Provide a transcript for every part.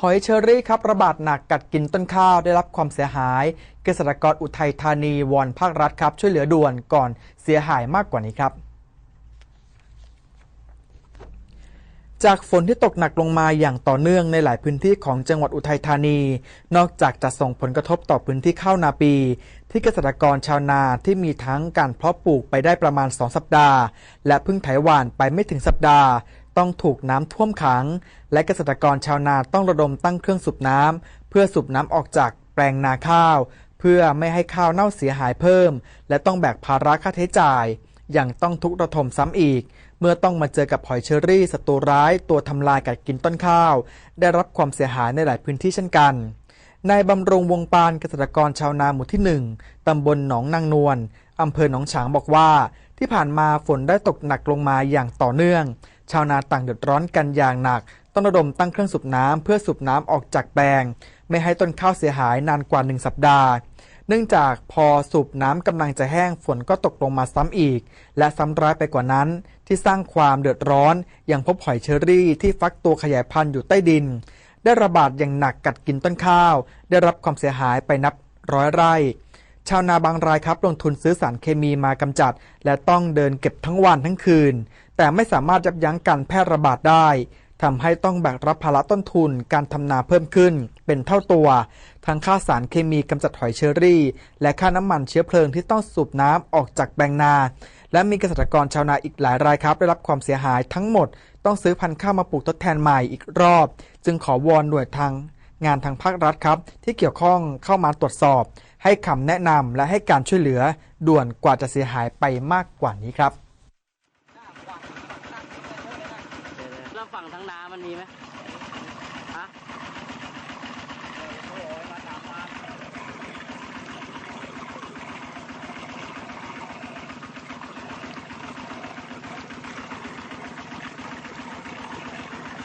หอยเชอรี่ครับระบาดหนักกัดกินต้นข้าวได้รับความเสียหาย เกษตรกรอุทัยธานีวอนภาครัฐครับ ช่วยเหลือด่วนก่อนเสียหายมากกว่านี้ครับ จากฝนที่ตกหนักลงมาอย่างต่อเนื่องในหลายพื้นที่ของจังหวัดอุทัยธานี นอกจากจะส่งผลกระทบต่อพื้นที่ข้าวนาปี ที่เกษตรกรชาวนาที่มีทั้งการเพาะปลูกไปได้ประมาณ 2 สัปดาห์ และเพิ่งไถหวานไปไม่ถึงสัปดาห์ ต้องถูกน้ำท่วมขัง และเกษตรกรชาวนาต้องระดมตั้งเครื่องสูบน้ำเพื่อสูบน้ำออกจากแปลงนาข้าว เพื่อไม่ให้ข้าวเน่าเสียหายเพิ่ม และต้องแบกภาระค่าใช้จ่ายยังต้องทุกข์ระทมซ้ำอีก เมื่อต้องมาเจอกับหอยเชอรี่ศัตรูร้ายตัวทำลายกัดกินต้นข้าว ได้รับความเสียหายในหลายพื้นที่เช่นกันนายบำรุงวงปานเกษตรกรชาวนาหมู่ที่ 1 ตำบลหนองนางนวล อำเภอหนองฉางบอกว่า ที่ผ่านมาฝนได้ตกหนักลงมาอย่างต่อเนื่อง ชาวนาต่างเดือดร้อนกันอย่างหนัก ต้องระดมตั้งเครื่องสูบน้ำเพื่อสูบน้ำออกจากแปลง ไม่ให้ต้นข้าวเสียหายนานกว่า 1 สัปดาห์ เนื่องจากพอสูบน้ำกำลังจะแห้งฝนก็ตกลงมาซ้ำอีก และซ้ำร้ายไปกว่านั้น ที่สร้างความเดือดร้อนอย่างพบหอยเชอรี่ที่ฟักตัวขยายพันธุ์อยู่ใต้ดิน ได้ระบาดอย่างหนักกัดกินต้นข้าว ได้รับความเสียหายไปนับร้อยไร่ ชาวนาบางรายครับลงทุนซื้อสารเคมีมากำจัด และต้องเดินเก็บทั้งวันทั้งคืน แต่ไม่สามารถยับยั้งการแพร่ระบาดได้ทำให้ต้องแบกรับภาระต้นทุนการทำนาเพิ่มขึ้น เป็นเท่าตัว ทั้งค่าสารเคมีกำจัดหอยเชอรี่ และค่าน้ำมันเชื้อเพลิงที่ต้องสูบน้ำออกจากแปลงนา และมีเกษตรกรชาวนาอีกหลายรายครับ ได้รับความเสียหายทั้งหมด ต้องซื้อพันธุ์ข้าวมาปลูกทดแทนใหม่อีกรอบ จึงขอวอนหน่วยทาง งานทางภาครัฐครับ ที่เกี่ยวข้องเข้ามาตรวจสอบ ให้คำแนะนำและให้การช่วยเหลือด่วนกว่าจะเสียหายไปมากกว่านี้ครับ แล้วฝั่งทั้งนามันมีไหมฮะ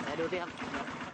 ไหนดูสิครับ